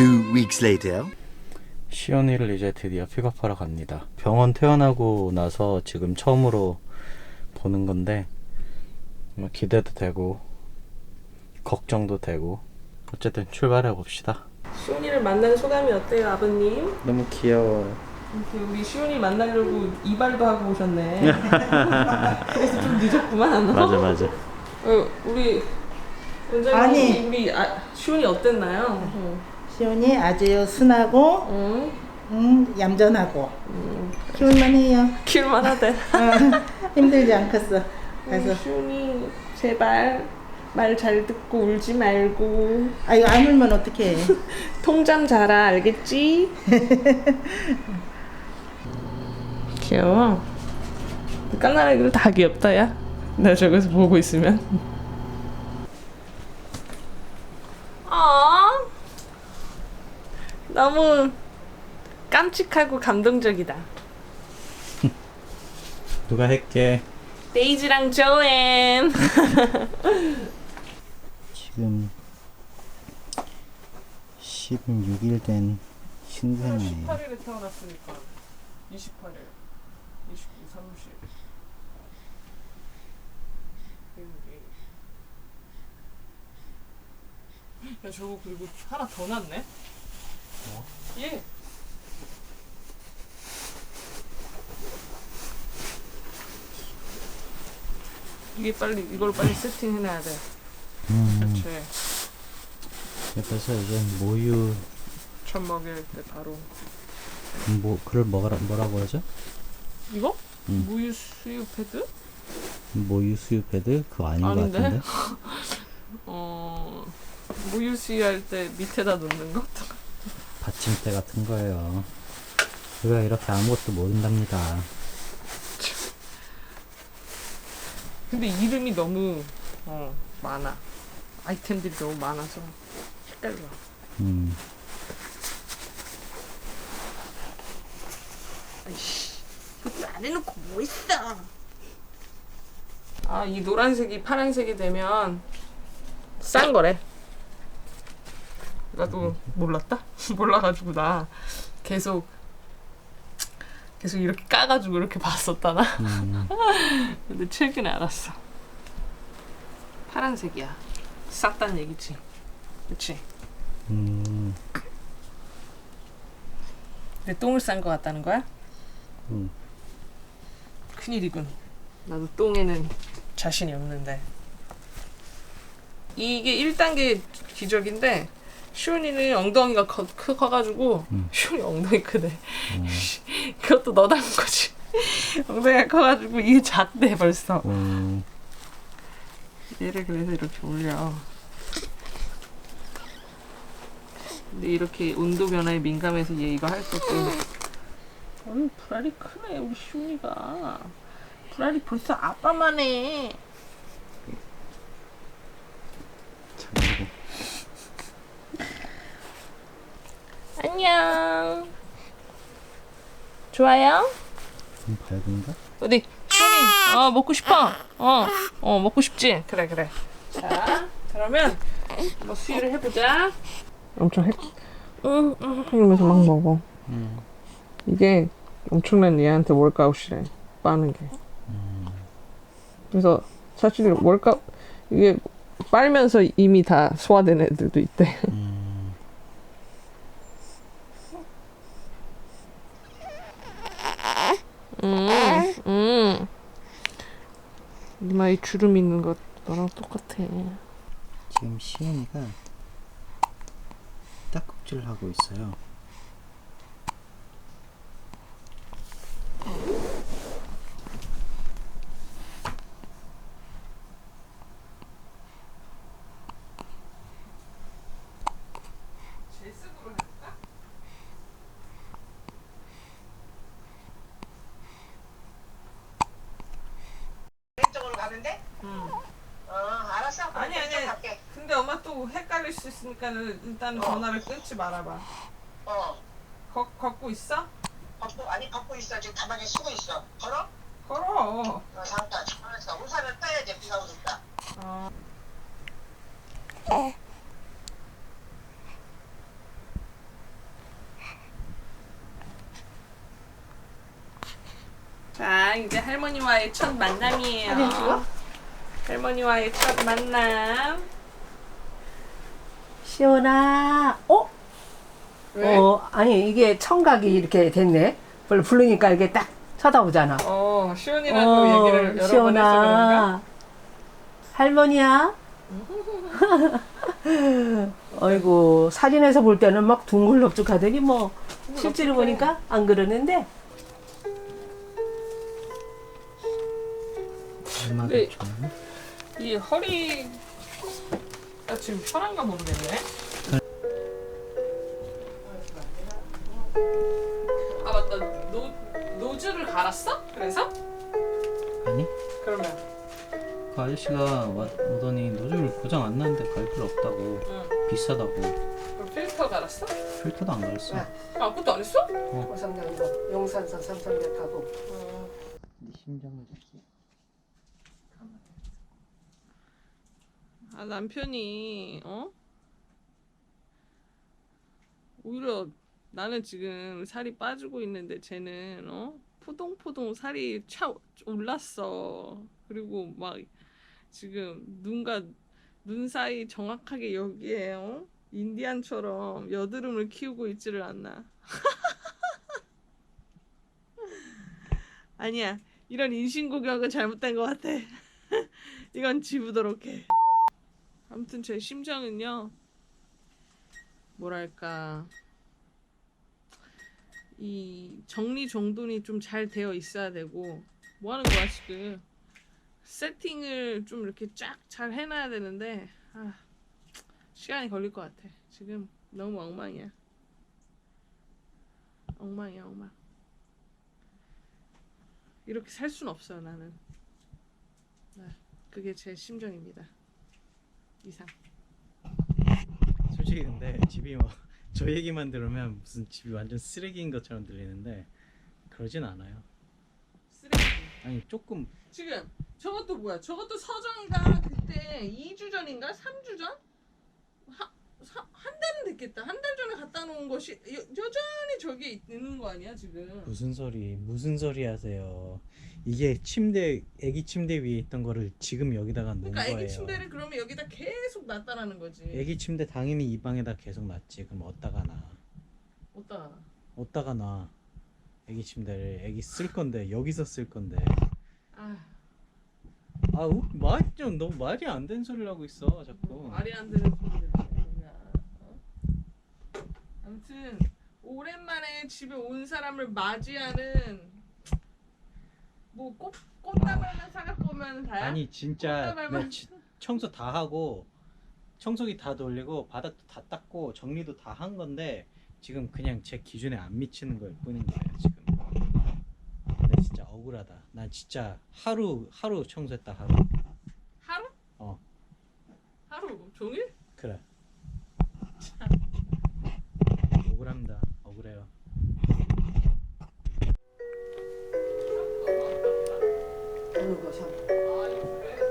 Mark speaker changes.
Speaker 1: Two weeks later.
Speaker 2: 시연이를 이제 드디어 픽업하러 갑니다. 병원 퇴원하고 나서 지금 처음으로 보는 건데 뭐 기대도 되고 걱정도 되고 어쨌든 출발해 봅시다.
Speaker 3: 시온이를 만난 소감이 어때요, 아버님?
Speaker 2: 너무 귀여워.
Speaker 3: 이렇게 우리 시온이 만나려고 이발도 하고 오셨네. 그래서 좀 늦었구만.
Speaker 2: 맞아 맞아.
Speaker 3: 어, 우리 원장님
Speaker 4: 아니.
Speaker 3: 우리 아, 시온이 어땠나요? 어.
Speaker 4: 시온이 아주 순하고
Speaker 3: 응.
Speaker 4: 음, 얌전하고 키울만해요.
Speaker 3: 키울만 하대.
Speaker 4: 어, 힘들지 않겠어. 그래서
Speaker 3: 시온이 제발 말 잘 듣고 울지 말고
Speaker 4: 아이고 안 울면 어떡해.
Speaker 3: 통잠 자라 알겠지? 귀여워. 깐나라기도 다 귀엽다 야. 내가 저기서 보고 있으면. 아 너무 깜찍하고 감동적이다.
Speaker 2: 누가 할게.
Speaker 3: 데이지랑 조앤.
Speaker 2: 지금 16일 된 신생이에요.
Speaker 3: 18일에 태어났으니까 28일, 29, 30. 야 저거 그리고 하나 더 났네.
Speaker 2: 뭐?
Speaker 3: 얘. 이게 빨리 이걸 빨리 세팅해놔야 돼.
Speaker 2: 음,
Speaker 3: 그렇지.
Speaker 2: 그래서 이제 모유
Speaker 3: 젖 먹일 때 바로
Speaker 2: 뭐 그걸 뭐라 뭐라고 하죠?
Speaker 3: 이거?
Speaker 2: 음.
Speaker 3: 무유 수유 패드?
Speaker 2: 모유 수유 패드 그거 아닌 것
Speaker 3: 아닌데?
Speaker 2: 같은데.
Speaker 3: 어 무유 수유할 때 밑에다 놓는 것?
Speaker 2: 받침대 같은 거예요. 우리가 이렇게 아무것도 모른답니다.
Speaker 3: 근데 이름이 너무 어 많아. 아이템들이 너무 많아서 헷갈려.
Speaker 2: 음,
Speaker 3: 아이씨, 안 해놓고 뭐 있어? 아, 이 노란색이 파란색이 되면 싼 거래. 나도 몰랐다? 몰라가지고 나 계속 계속 이렇게 까가지고 이렇게 봤었다 나.
Speaker 2: 음,
Speaker 3: 근데 최근에 알았어. 파란색이야. 쌌다는 얘기지. 그치?
Speaker 2: 음,
Speaker 3: 내 똥을 싼거 같다는 거야?
Speaker 2: 음.
Speaker 3: 큰일이군. 나도 똥에는 자신이 없는데. 이게 1단계 기적인데 시온이는 엉덩이가 커, 크, 커가지고
Speaker 2: 음.
Speaker 3: 시온이 엉덩이 크네.
Speaker 2: 음,
Speaker 3: 그것도 너 닮은 거지. 엉덩이가 커가지고 이게 작대 벌써.
Speaker 2: 음,
Speaker 3: 얘를 그래서 이렇게 올려. 근데 이렇게 온도 변화에 민감해서 얘 이거 할 때도 어이 불알이 크네 우리 시훈이가 불알이 벌써 아빠만 해
Speaker 2: 참고.
Speaker 3: 안녕. 좋아요?
Speaker 2: 좀 밝은가?
Speaker 3: 어디? 시훈이 어 먹고 싶어. 어, 어 먹고 싶지? 그래 그래. 자 그러면 뭐 수유를 해보자. 엄청 해 응, 응, 이러면서 막 먹어.
Speaker 2: 음,
Speaker 3: 이게 엄청난 얘한테 월카웃이래. 빠는 게. 그래서 사실 월카 이게 빨면서 이미 다 소화된 애들도 있대.
Speaker 2: 음,
Speaker 3: 음, 음. 이마에 주름 있는 거 너랑 똑같아
Speaker 2: 지금 시은이가 딱꼭질을 하고 있어요.
Speaker 5: 가는데?
Speaker 3: 음.
Speaker 5: 어, 알았어.
Speaker 3: 아니, 아니.
Speaker 5: 갈게.
Speaker 3: 근데 엄마 또 헷갈릴 수 있으니까 일단 전화를 끊지 말아봐
Speaker 5: 어,
Speaker 3: 걷, 걷고 있어?
Speaker 5: 걷고, 아니, 걷고 있어. 지금 가만히 쓰고 있어. 걸어?
Speaker 3: 걸어
Speaker 5: 어, 잠깐. 알았어. 우산을 빼야 돼. 비가 오니까.
Speaker 3: 어. 자, 이제 할머니와의 첫 만남이에요.
Speaker 4: 사진 찍어?
Speaker 3: 할머니와의 첫 만남.
Speaker 1: 시원아, 어?
Speaker 3: 왜?
Speaker 1: 어, 아니, 이게 청각이 이렇게 됐네. 별로 부르니까 이게 딱 쳐다보잖아.
Speaker 3: 어, 시온이라고 얘기를 여러 번 해서 그런가?
Speaker 1: 할머니야? 아이고, 사진에서 볼 때는 막 둥글럽죽하더니 뭐, 실제로 보니까 안 그러는데,
Speaker 2: 좋아요?
Speaker 3: 이 허리 나 지금 편한가 모르겠네. 아 맞다 노 노즈를 갈았어? 그래서
Speaker 2: 아니?
Speaker 3: 그러면
Speaker 2: 그 아저씨가 와, 오더니 노즐 고장 안 나는데 갈 필요 없다고
Speaker 3: 응.
Speaker 2: 비싸다고
Speaker 3: 그럼 필터 갈았어?
Speaker 2: 필터도 안 갈았어
Speaker 1: 네.
Speaker 3: 아 그것도 안 했어?
Speaker 1: 고성장로 용산선 삼성백하고.
Speaker 2: 네 심장을 줬어
Speaker 3: 아 남편이 어? 오히려 나는 지금 살이 빠지고 있는데 쟤는 어? 포동포동 살이 차 올랐어. 그리고 막 지금 눈과 눈 사이 정확하게 여기에 어? 인디안처럼 여드름을 키우고 있지를 않나. 아니야. 이런 인신공격은 잘못된 것 같아. 이건 지우도록 해 아무튼 제 심장은요 뭐랄까 이 정리 정돈이 좀 잘 되어 있어야 되고 뭐 하는 거야 지금? 세팅을 좀 이렇게 쫙 잘 해놔야 되는데 아, 시간이 걸릴 것 같아. 지금 너무 엉망이야. 엉망이야 엉망. 이렇게 살 순 없어요 나는. 네, 그게 제 심정입니다 이상
Speaker 2: 솔직히 근데 집이 뭐 저 얘기만 들으면 무슨 집이 완전 쓰레기인 것처럼 들리는데 그러진 않아요
Speaker 3: 쓰레기
Speaker 2: 아니 조금
Speaker 3: 지금 저것도 뭐야? 저것도 서정이가 그때 2주 전인가 3주 전? 하, 사, 한 달은 됐겠다. 한 달 전에 갖다 놓은 것이 여, 여전히 저기 있는 거 아니야 지금?
Speaker 2: 무슨 소리 무슨 소리 하세요 이게 침대 애기 침대 위에 있던 거를 지금 여기다가 놓은
Speaker 3: 그러니까
Speaker 2: 거예요
Speaker 3: 애기 침대를 그러면 여기다 계속 놨다라는 거지.
Speaker 2: 애기 침대 당연히 이 방에다 계속 놨지 그럼 어디다가 놔
Speaker 3: 어디다?
Speaker 2: 어디다가 놔 애기 침대를 애기 쓸 건데 여기서 쓸 건데
Speaker 3: 아
Speaker 2: 아우 말좀 너무 말이 안 되는 소리를 하고 있어 자꾸
Speaker 3: 말이 안 되는 소리를. 어? 아무튼 오랜만에 집에 온 사람을 맞이하는 뭐 꽃, 꽃다 보면 사각 보면 다야?
Speaker 2: 아니 진짜
Speaker 3: 혼자 네,
Speaker 2: 말만- 지- 청소 다 하고 청소기 다 돌리고 바닥도 다 닦고 정리도 다 한 건데 지금 그냥 제 기준에 안 미치는 거일 뿐인 거예요 지금. 나 진짜 억울하다. 나 진짜 하루 하루 청소했다 하루.
Speaker 3: 하루?
Speaker 2: 어.
Speaker 3: 하루 종일?
Speaker 2: 그래. 억울합니다. 那么多项目。